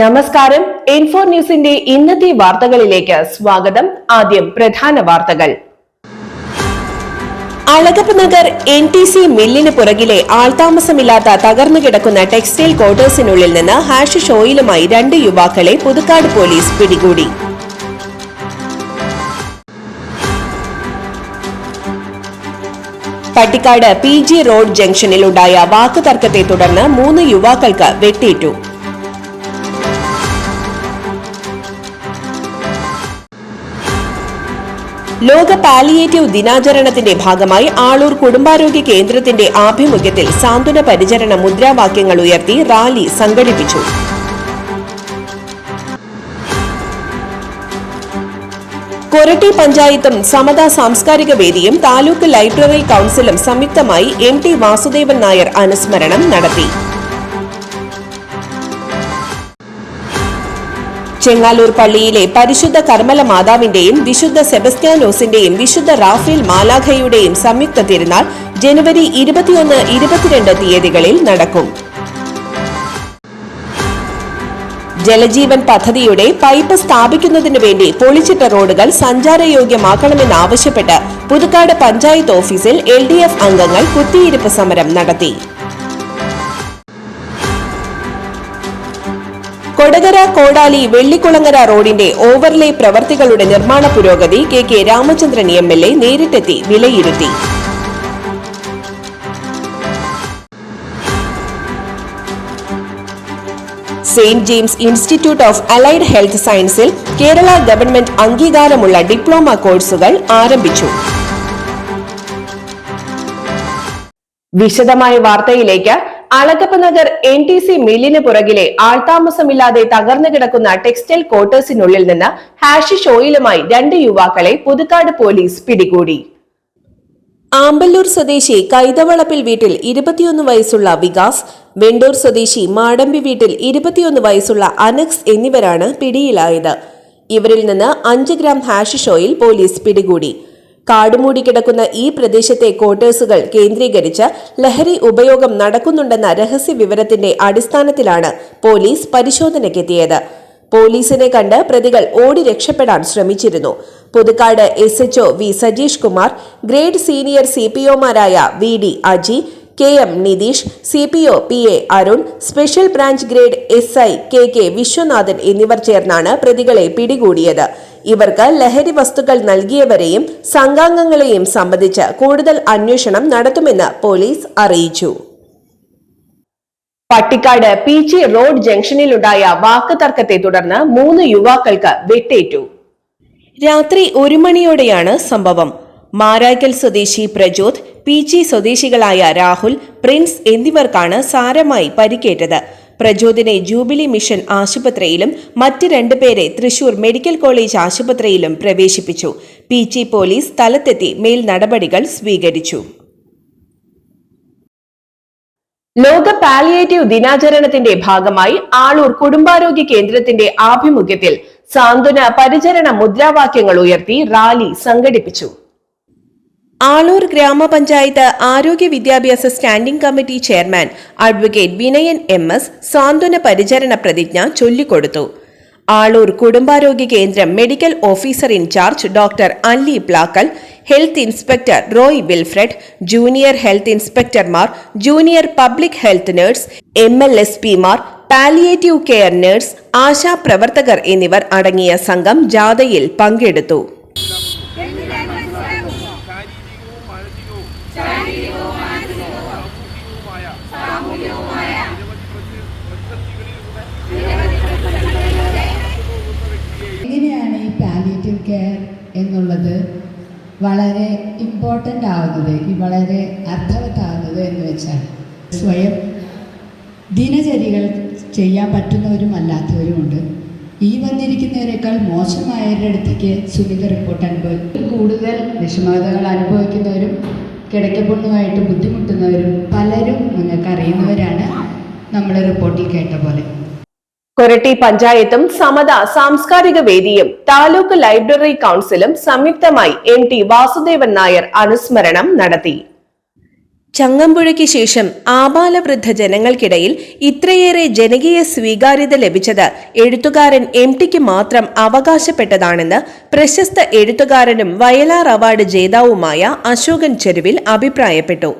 നമസ്കാരം. ഇൻഫോ ന്യൂസിന്റെ ഇന്നത്തെ വാർത്തകളിലേക്ക് സ്വാഗതം. ആദ്യം പ്രധാന വാർത്തകൾ. Alagappa Nagar N T C മില്ലിന് പുറകിലെ ആൾതാമസമില്ലാത്ത തകർന്നു കിടക്കുന്ന ടെക്സ്റ്റൈൽ ക്വാർട്ടേഴ്സിനുള്ളിൽ നിന്ന് ഹാഷ് ഷോയിലുമായി രണ്ട് യുവാക്കളെ പുതുക്കാട് പോലീസ് പിടികൂടി. പട്ടിക്കാട് പി ജി റോഡ് ജംഗ്ഷനിൽ ഉണ്ടായ വാക്കുതർക്കത്തെ തുടർന്ന് മൂന്ന് യുവാക്കൾക്ക് വെട്ടേറ്റു ലോക പാലിയേറ്റീവ് ദിനാചരണത്തിന്റെ ഭാഗമായി ആളൂർ കുടുംബാരോഗ്യ കേന്ദ്രത്തിന്റെ ആഭിമുഖ്യത്തിൽ സാന്ത്വന പരിചരണ മുദ്രാവാക്യങ്ങൾ ഉയർത്തി റാലി സംഘടിപ്പിച്ചു. കൊരട്ടി പഞ്ചായത്തും സമത സാംസ്കാരിക വേദിയും താലൂക്ക് ലൈബ്രറി കൌൺസിലും സംയുക്തമായി എം ടി വാസുദേവൻ നായർ അനുസ്മരണം നടത്തി. ചെങ്ങാലൂർ പള്ളിയിലെ പരിശുദ്ധ കർമ്മല മാതാവിന്റെയും വിശുദ്ധ സെബസ്ത്യാനോസിന്റെയും വിശുദ്ധ റാഫേൽ മാലാഖയുടെയും സംയുക്ത തിരുനാൾ ജനുവരി ഇരുപത്തിയൊന്ന് ഇരുപത്തിരണ്ട് തീയതികളിൽ നടക്കും. ജലജീവൻ പദ്ധതിയുടെ പൈപ്പ് സ്ഥാപിക്കുന്നതിനു വേണ്ടി പൊളിച്ചിട്ട റോഡുകൾ സഞ്ചാരയോഗ്യമാക്കണമെന്നാവശ്യപ്പെട്ട് പുതുക്കാട് പഞ്ചായത്ത് ഓഫീസിൽ എൽ ഡി എഫ് അംഗങ്ങൾ കുത്തിയിരിപ്പ് സമരം നടത്തി. കൊടകര കോടാലി വെള്ളിക്കുളങ്ങര റോഡിന്റെ ഓവർലേ പ്രവർത്തികളുടെ നിർമ്മാണ പുരോഗതി K K Ramachandran M L A നേരിട്ടെത്തി വിലയിരുത്തി. Saint James Institute of Allied Health സയൻസിൽ കേരള ഗവൺമെന്റ് അംഗീകാരമുള്ള ഡിപ്ലോമ കോഴ്സുകൾ ആരംഭിച്ചു. വിശദമായ വാർത്തയിലേക്ക് Alagappa Nagar N T C മില്ലിന് പുറകിലെ ആൾതാമസമില്ലാതെ തകർന്നു കിടക്കുന്ന ടെക്സ്റ്റൈൽ ക്വാർട്ടേഴ്സിനുള്ളിൽ നിന്ന് ഹാഷിഷ് ഓയിലുമായി രണ്ട് യുവാക്കളെ പുതുക്കാട് പോലീസ് പിടികൂടി. ആമ്പല്ലൂർ സ്വദേശി കൈതവളപ്പിൽ വീട്ടിൽ ഇരുപത്തിയൊന്ന് വയസ്സുള്ള വികാസ് വെണ്ടൂർ സ്വദേശി മാടമ്പി വീട്ടിൽ ഇരുപത്തിയൊന്ന് വയസ്സുള്ള അനക്സ് എന്നിവരാണ് പിടിയിലായത്. ഇവരിൽ നിന്ന് അഞ്ച് ഗ്രാം ഹാഷിഷ് ഓയിൽ പോലീസ് പിടികൂടി. കാടുമൂടി കിടക്കുന്ന ഈ പ്രദേശത്തെ ക്വാർട്ടേഴ്സുകൾ കേന്ദ്രീകരിച്ച് ലഹരി ഉപയോഗം നടക്കുന്നുണ്ടെന്ന രഹസ്യ വിവരത്തിന്റെ അടിസ്ഥാനത്തിലാണ് പോലീസ് പരിശോധനയ്ക്കെത്തിയത്. പോലീസിനെ കണ്ട് പ്രതികൾ ഓടി രക്ഷപ്പെടാൻ ശ്രമിച്ചിരുന്നു. Puthukkad S HO V Sajeesh Kumar grade senior C P ഒമാരായ V D Aji K M Nitheesh C P O P A Arun special branch grade S I K K Viswanathan എന്നിവർ ചേർന്നാണ് പ്രതികളെ പിടികൂടിയത്. ഇവർക്ക് ലഹരി വസ്തുക്കൾ നൽകിയവരെയും സംഘാംഗങ്ങളെയും സംബന്ധിച്ച് കൂടുതൽ അന്വേഷണം നടത്തുമെന്ന് പോലീസ് അറിയിച്ചു. പട്ടിക്കാട് പി ജി റോഡ് ജംഗ്ഷനിലുണ്ടായ വാക്ക് തർക്കത്തെ തുടർന്ന് മൂന്ന് യുവാക്കൾക്ക് വെട്ടേറ്റു. രാത്രി ഒരു മണിയോടെയാണ് സംഭവം. മാരായ്ക്കൽ സ്വദേശി പ്രജോത് പി ജി സ്വദേശികളായ രാഹുൽ പ്രിൻസ് എന്നിവർക്കാണ് സാരമായി പരിക്കേറ്റത്. പ്രജോദിനെ ജൂബിലി മിഷൻ ആശുപത്രിയിലും മറ്റ് രണ്ടുപേരെ തൃശൂർ മെഡിക്കൽ കോളേജ് ആശുപത്രിയിലും പ്രവേശിപ്പിച്ചു. പി ജി പോലീസ് സ്ഥലത്തെത്തി മേൽ നടപടികൾ സ്വീകരിച്ചു. ലോക പാലിയേറ്റീവ് ദിനാചരണത്തിന്റെ ഭാഗമായി ആളൂർ കുടുംബാരോഗ്യ കേന്ദ്രത്തിന്റെ ആഭിമുഖ്യത്തിൽ സാന്ത്വന പരിചരണ മുദ്രാവാക്യങ്ങൾ ഉയർത്തി റാലി സംഘടിപ്പിച്ചു. ആളൂർ ഗ്രാമപഞ്ചായത്ത് ആരോഗ്യ വിദ്യാഭ്യാസ standing committee chairman advocate Vinayan M S സാന്ത്വന പരിചരണ പ്രതിജ്ഞ ചൊല്ലിക്കൊടുത്തു. ആളൂർ കുടുംബാരോഗ്യ കേന്ദ്രം medical officer in charge doctor Alli Plackal health inspector Roy Wilfred junior health ഇൻസ്പെക്ടർമാർ junior public health nurse M L S പിമാർ പാലിയേറ്റീവ് കെയർ നഴ്സ് ആശാ പ്രവർത്തകർ എന്നിവർ അടങ്ങിയ സംഘം ജാഥയിൽ പങ്കെടുത്തു. പാലിയേറ്റീവ് കെയർ എന്നുള്ളത് വളരെ ഇമ്പോർട്ടന്റ് ആവുന്നത് ഈ വളരെ അർത്ഥവത്താവുന്നത് എന്ന് വെച്ചാൽ സ്വയം ദിനചര്യകൾ ചെയ്യാൻ പറ്റുന്നവരും അല്ലാത്തവരുമുണ്ട് ഈ വന്നിരിക്കുന്നവരെക്കാൾ മോശമായവരുടെ അടുത്തേക്ക് സുനിത റിപ്പോർട്ട് അനുഭവിക്കും കൂടുതൽ വിഷമതകൾ അനുഭവിക്കുന്നവരും കിടക്കപ്പൊണ്ണുമായിട്ട് ബുദ്ധിമുട്ടുന്നവരും പലരും നിങ്ങൾക്ക് അറിയുന്നവരാണ് റിപ്പോർട്ടിൽ കേട്ട പോലെ കൊരട്ടി പഞ്ചായത്തും സമത സാംസ്കാരിക വേദിയും താലൂക്ക് ലൈബ്രറി കൌൺസിലും സംയുക്തമായി എം ടി വാസുദേവൻ നായർ അനുസ്മരണം നടത്തി. ചങ്ങമ്പുഴയ്ക്ക് ശേഷം ആബാലവൃദ്ധ ജനങ്ങൾക്കിടയിൽ ഇത്രയേറെ ജനകീയ സ്വീകാര്യത ലഭിച്ചത് എഴുത്തുകാരൻ എം ടിക്ക് മാത്രം അവകാശപ്പെട്ടതാണെന്ന് പ്രശസ്ത എഴുത്തുകാരനും വയലാർ അവാർഡ് ജേതാവുമായ അശോകൻ ചെരുവിൽ അഭിപ്രായപ്പെട്ടു.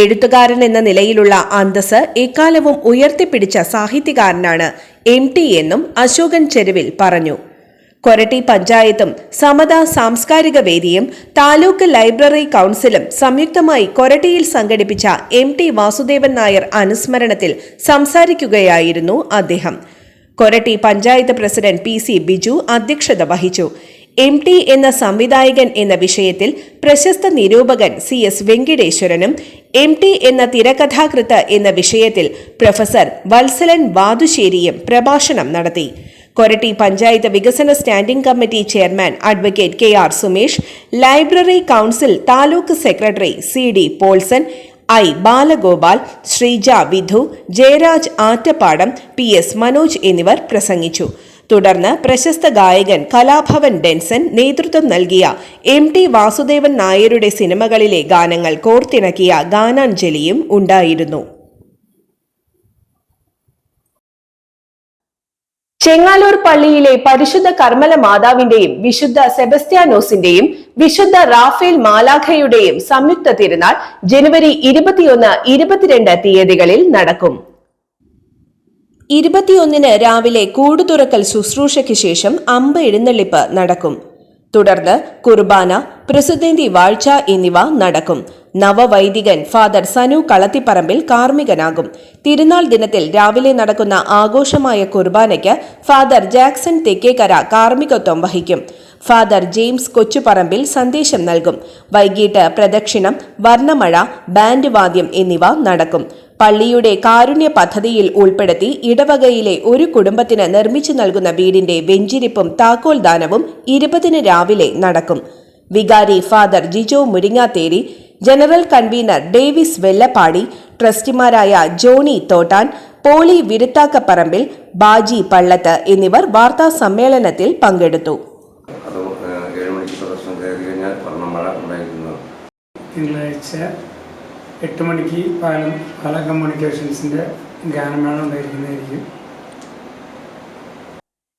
എഴുത്തുകാരൻ എന്ന നിലയിലുള്ള അന്തസ് എക്കാലവും ഉയർത്തിപ്പിടിച്ച സാഹിത്യകാരനാണ് എം ടി എന്നും അശോകൻ ചെരുവിൽ പറഞ്ഞു. കൊരട്ടി പഞ്ചായത്തും സമത സാംസ്കാരിക വേദിയും താലൂക്ക് ലൈബ്രറി കൗൺസിലും സംയുക്തമായി കൊരട്ടിയിൽ സംഘടിപ്പിച്ച എം ടി വാസുദേവൻ നായർ അനുസ്മരണത്തിൽ സംസാരിക്കുകയായിരുന്നു അദ്ദേഹം. Koratty panchayat president P C Biju അധ്യക്ഷത വഹിച്ചു. എം ടി എന്ന സംവിധായകൻ എന്ന വിഷയത്തിൽ പ്രശസ്ത നിരൂപകൻ സി എസ് വെങ്കിടേശ്വരനും എം ടി എന്ന തിരക്കഥാകൃത്ത് എന്ന വിഷയത്തിൽ പ്രൊഫസർ വത്സലൻ വാതുശ്ശേരിയും പ്രഭാഷണം നടത്തി. കൊരട്ടി പഞ്ചായത്ത് വികസന standing committee chairman advocate K R Sumesh library council taluk secretary C D Paulson I Balagopal Sreeja Vidhu Jayaraj Attappadam P S Manoj എന്നിവർ പ്രസംഗിച്ചു. തുടർന്ന് പ്രശസ്ത ഗായകൻ കലാഭവൻ ഡെൻസൺ നേതൃത്വം നൽകിയ എം ടി വാസുദേവൻ നായരുടെ സിനിമകളിലെ ഗാനങ്ങൾ കോർത്തിണക്കിയ ഗാനാഞ്ജലിയും ഉണ്ടായിരുന്നു. ചെങ്ങാലൂർ പള്ളിയിലെ പരിശുദ്ധ കർമ്മല മാതാവിന്റെയും വിശുദ്ധ സെബസ്ത്യാനോസിന്റെയും വിശുദ്ധ റാഫേൽ മാലാഖയുടെയും സംയുക്ത തിരുനാൾ ജനുവരി ഇരുപത്തിയൊന്ന് ഇരുപത്തിരണ്ട് തീയതികളിൽ നടക്കും. ഇരുപത്തിയൊന്നിന് രാവിലെ കൂട് തുറക്കൽ ശുശ്രൂഷയ്ക്ക് ശേഷം അമ്പ എഴുന്നള്ളിപ്പ് നടക്കും. തുടർന്ന് കുർബാന പ്രസിദ്ധി വാഴ്ച എന്നിവ നടക്കും. നവവൈദികൻ ഫാദർ സനു കളത്തിപ്പറമ്പിൽ കാർമ്മികനാകും. തിരുനാൾ ദിനത്തിൽ രാവിലെ നടക്കുന്ന ആഘോഷമായ കുർബാനയ്ക്ക് ഫാദർ ജാക്സൺ തെക്കേക്കര കാർമ്മികത്വം വഹിക്കും. ഫാദർ ജെയിംസ് കൊച്ചുപറമ്പിൽ സന്ദേശം നൽകും. വൈകിട്ട് പ്രദക്ഷിണം വർണമഴ ബാൻഡ് വാദ്യം എന്നിവ നടക്കും. പള്ളിയുടെ കാരുണ്യ പദ്ധതിയിൽ ഉൾപ്പെടുത്തി ഇടവകയിലെ ഒരു കുടുംബത്തിന് നിർമ്മിച്ചു നൽകുന്ന വീടിന്റെ വെഞ്ചിരിപ്പും താക്കോൽ ദാനവും ഇരുപതിന് രാവിലെ നടക്കും. വികാരി father Jijo Muringathery general convener Davis Vellappady ട്രസ്റ്റിമാരായ Johnny Thottan poly Viruthakkaparambil Baji Pallath എന്നിവർ വാർത്താ സമ്മേളനത്തിൽ പങ്കെടുത്തു അത് ഏഹ്, ഏഴ് മണിക്ക് പ്രദർശനം കയറി കഴിഞ്ഞാൽ വർണമഴ ഉണ്ടായിരിക്കുന്നത് തിങ്കളാഴ്ച എട്ട് മണിക്ക് പാലം പാല കമ്മ്യൂണിക്കേഷൻസിന്റെ ഗാനമേള ഉണ്ടായിരിക്കുന്നതായിരിക്കും.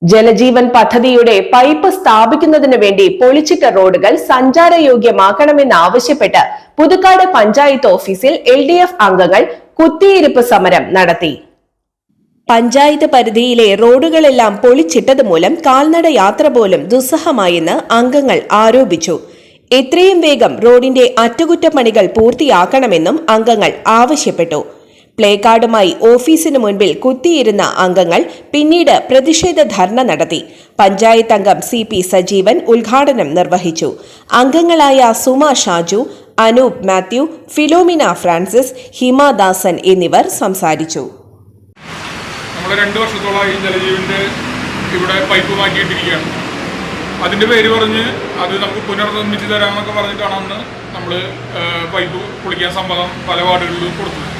ജലജീവൻ പദ്ധതിയുടെ പൈപ്പ് സ്ഥാപിക്കുന്നതിന് വേണ്ടി പൊളിച്ചിട്ട റോഡുകൾ സഞ്ചാരയോഗ്യമാക്കണമെന്നാവശ്യപ്പെട്ട് പുതുക്കാട് പഞ്ചായത്ത് ഓഫീസിൽ എൽ ഡി എഫ് അംഗങ്ങൾ കുത്തിയിരിപ്പ് സമരം നടത്തി. പഞ്ചായത്ത് പരിധിയിലെ റോഡുകളെല്ലാം പൊളിച്ചിട്ടത് മൂലം കാൽനട യാത്ര പോലും ദുസ്സഹമായെന്ന് അംഗങ്ങൾ ആരോപിച്ചു. എത്രയും വേഗം റോഡിന്റെ അറ്റകുറ്റപ്പണികൾ പൂർത്തിയാക്കണമെന്നും അംഗങ്ങൾ ആവശ്യപ്പെട്ടു. പ്ലേ കാർഡുമായി ഓഫീസിന് മുൻപിൽ കുത്തിയിരുന്ന അംഗങ്ങൾ പിന്നീട് പ്രതിഷേധ ധർണ നടത്തി. പഞ്ചായത്ത് അംഗം സി പി സജീവൻ ഉദ്ഘാടനം നിർവഹിച്ചു. അംഗങ്ങളായ Suma Shaju Anoop Mathew Philomina Francis Himadasan എന്നിവർ സംസാരിച്ചു. നമ്മൾ രണ്ട് വർഷത്തോളമായി ജലജീവിന്റെ ഇവിടെ പൈപ്പ് മാറ്റിയിട്ടിരിക്കുകയാണ്. അതിന്റെ പേര് പറഞ്ഞ് അത് നമുക്ക് പുനർനിർമ്മിച്ച് തരാമെന്നൊക്കെ പറഞ്ഞിട്ടാണ് അന്ന് നമ്മൾ പൈപ്പ് പൊളിക്കാൻ സമ്മതം പല വാർഡുകളിലും കൊടുത്തത്.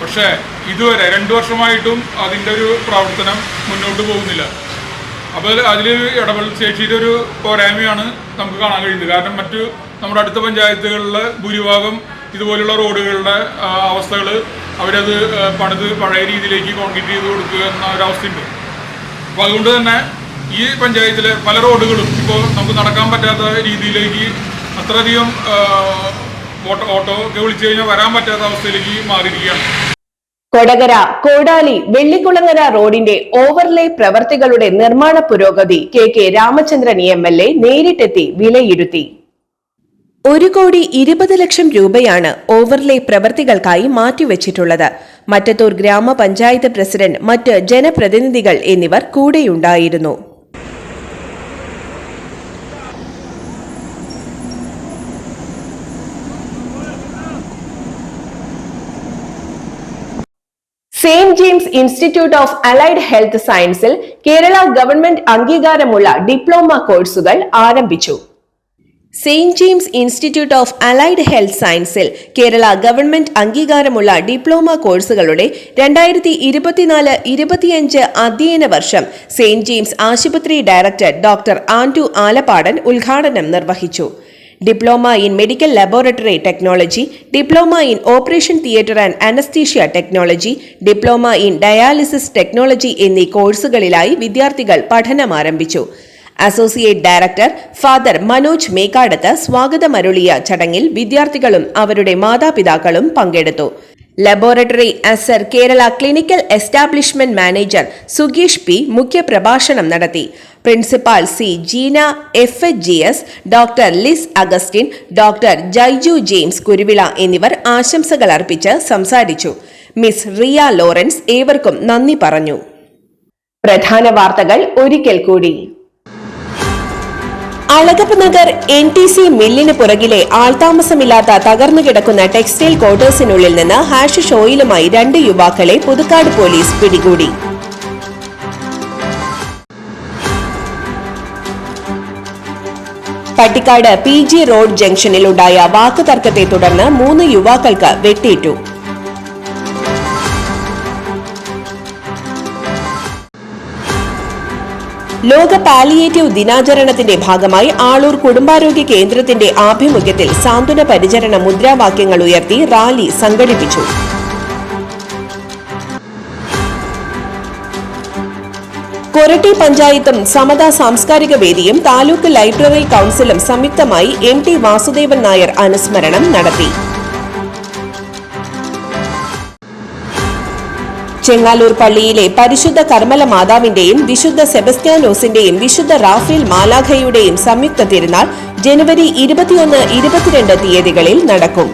പക്ഷേ ഇതുവരെ രണ്ട് വർഷമായിട്ടും അതിന്റെ ഒരു പ്രവർത്തനം മുന്നോട്ട് പോകുന്നില്ല. അപ്പോൾ അതിൽ ഇടപെടൽ ശേഷിയുടെ ഒരു പോരായ്മയാണ് നമുക്ക് കാണാൻ കഴിയുന്നത്. കാരണം മറ്റു നമ്മുടെ അടുത്ത പഞ്ചായത്തുകളിലെ ഭൂരിഭാഗം ഇതുപോലുള്ള റോഡുകളുടെ അവസ്ഥകൾ അവരത് പണിത് പഴയ രീതിയിലേക്ക് കോൺക്രീറ്റ് ചെയ്ത് കൊടുക്കുക എന്ന ഒരവസ്ഥയുണ്ട്. അപ്പോൾ അതുകൊണ്ട് തന്നെ ഈ പഞ്ചായത്തിലെ പല റോഡുകളും ഇപ്പോൾ നമുക്ക് നടക്കാൻ പറ്റാത്ത രീതിയിലേക്ക് അത്രയധികം ഓട്ടോ ഓട്ടോ ഒക്കെ വിളിച്ചു കഴിഞ്ഞാൽ വരാൻ പറ്റാത്ത അവസ്ഥയിലേക്ക് മാറിയിരിക്കുകയാണ്. കൊടകര കോടാലി വെള്ളിക്കുളങ്ങര റോഡിന്റെ ഓവർലേ പ്രവർത്തികളുടെ നിർമ്മാണ പുരോഗതി K K Ramachandran M L A നേരിട്ടെത്തി വിലയിരുത്തി. ഒരു കോടി ഇരുപത് ലക്ഷം രൂപയാണ് ഓവർലേ പ്രവർത്തികൾക്കായി മാറ്റിവെച്ചിട്ടുള്ളത്. മറ്റത്തൂർ ഗ്രാമപഞ്ചായത്ത് പ്രസിഡന്റ് മറ്റ് ജനപ്രതിനിധികൾ എന്നിവർ കൂടെയുണ്ടായിരുന്നു. Saint James Institute of Allied Health സയൻസിൽ കേരള ഗവൺമെന്റ് അംഗീകാരമുള്ള ഡിപ്ലോമ കോഴ്സുകൾ ആരംഭിച്ചു. Saint James Institute of Allied Health സയൻസിൽ കേരള ഗവൺമെന്റ് അംഗീകാരമുള്ള ഡിപ്ലോമ കോഴ്സുകളുടെ രണ്ടായിരത്തി ഇരുപത്തിനാല് ഇരുപത്തിയഞ്ച് അധ്യയന വർഷം സെയിന്റ് ജെയിംസ് ആശുപത്രി ഡയറക്ടർ ഡോക്ടർ ആൻഡു ആലപ്പാടൻ ഉദ്ഘാടനം നിർവഹിച്ചു. Diploma in medical laboratory technology diploma in operation theatre and anaesthesia technology diploma in dialysis technology എന്നീ കോഴ്സുകളിലായി വിദ്യാർത്ഥികൾ പഠനം ആരംഭിച്ചു associate director father Manoj Mekkadath സ്വാഗതമരുളിയ ചടങ്ങിൽ വിദ്യാർത്ഥികളും അവരുടെ മാതാപിതാക്കളും പങ്കെടുത്തു. ലബോറട്ടറി അസർ കേരള ക്ലിനിക്കൽ എസ്റ്റാബ്ലിഷ്മെന്റ് മാനേജർ സുഗീഷ് പി മുഖ്യപ്രഭാഷണം നടത്തി principal C Jeena F H G S doctor Liz Augustine doctor Jaiju James Kuruvila എന്നിവർ ആശംസകൾ അർപ്പിച്ച് സംസാരിച്ചു. മിസ് റിയ ലോറൻസ് ഏവർക്കും നന്ദി പറഞ്ഞു. പ്രധാന വാർത്തകൾ ഒരിക്കൽ കൂടി. Alagappa Nagar N T C മില്ലിന് പുറകിലെ ആൾതാമസമില്ലാത്ത തകർന്നു കിടക്കുന്ന ടെക്സ്റ്റൈൽ ക്വാർട്ടേഴ്സിനുള്ളിൽ നിന്ന് ഹാഷ് ഷോയിലുമായി രണ്ട് യുവാക്കളെ പുതുക്കാട് പോലീസ് പിടികൂടി. പട്ടിക്കാട് പി ജി റോഡ് ജംഗ്ഷനിൽ ഉണ്ടായ വാക്കുതർക്കത്തെ തുടർന്ന് മൂന്ന് യുവാക്കൾക്ക് വെട്ടേറ്റു ലോക പാലിയേറ്റീവ് ദിനാചരണത്തിന്റെ ഭാഗമായി ആളൂർ കുടുംബാരോഗ്യ കേന്ദ്രത്തിന്റെ ആഭിമുഖ്യത്തിൽ സാന്ത്വന പരിചരണ മുദ്രാവാക്യങ്ങൾ ഉയർത്തി റാലി സംഘടിപ്പിച്ചു. കൊരട്ടി പഞ്ചായത്തും സമത സാംസ്കാരിക വേദിയും താലൂക്ക് ലൈബ്രറി കൌൺസിലും സംയുക്തമായി എം ടി വാസുദേവൻ നായർ അനുസ്മരണം നടത്തി. ചെങ്ങാലൂർ പള്ളിയിലെ പരിശുദ്ധ കർമ്മല മാതാവിന്റെയും വിശുദ്ധ സെബസ്റ്റ്യാനോസിന്റെയും വിശുദ്ധ റാഫേൽ മാലാഖയുടെയും സംയുക്ത തിരുനാൾ ജനുവരി ഇരുപത്തിയൊന്ന് ഇരുപത്തിരണ്ട് തീയതികളിൽ നടക്കും.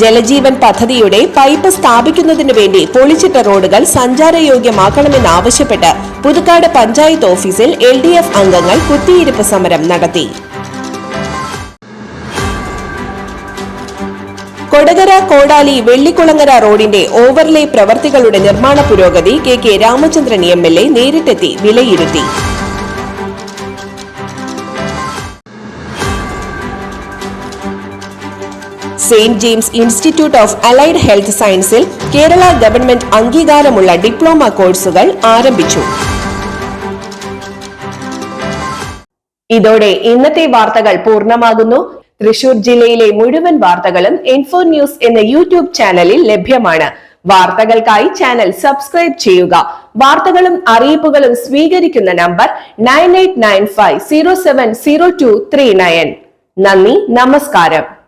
ജലജീവൻ പദ്ധതിയുടെ പൈപ്പ് സ്ഥാപിക്കുന്നതിനു വേണ്ടി പൊളിച്ചിട്ട റോഡുകൾ സഞ്ചാരയോഗ്യമാക്കണമെന്നാവശ്യപ്പെട്ട് പുതുക്കാട് പഞ്ചായത്ത് ഓഫീസിൽ എൽ അംഗങ്ങൾ കുത്തിയിരിപ്പ് സമരം നടത്തി. കൊടകര കോടാലി വെള്ളിക്കുളങ്ങര റോഡിന്റെ ഓവർലേ പ്രവർത്തികളുടെ നിർമ്മാണ പുരോഗതി K K Ramachandran M L A നേരിട്ടെത്തി വിലയിരുത്തി. Saint James Institute of Allied Health സയൻസിൽ കേരള ഗവൺമെന്റ് അംഗീകാരമുള്ള ഡിപ്ലോമ കോഴ്സുകൾ ആരംഭിച്ചു. ഇതോടെ ഇന്നത്തെ വാർത്തകൾ പൂർണമാകുന്നു. തൃശൂർ ജില്ലയിലെ മുഴുവൻ വാർത്തകളും ഇൻഫോ ന്യൂസ് എന്ന യൂട്യൂബ് ചാനലിൽ ലഭ്യമാണ്. വാർത്തകൾക്കായി ചാനൽ സബ്സ്ക്രൈബ് ചെയ്യുക. വാർത്തകളും അറിയിപ്പുകളും സ്വീകരിക്കുന്ന number nine nine five zero seven zero two three nine നന്ദി നമസ്കാരം.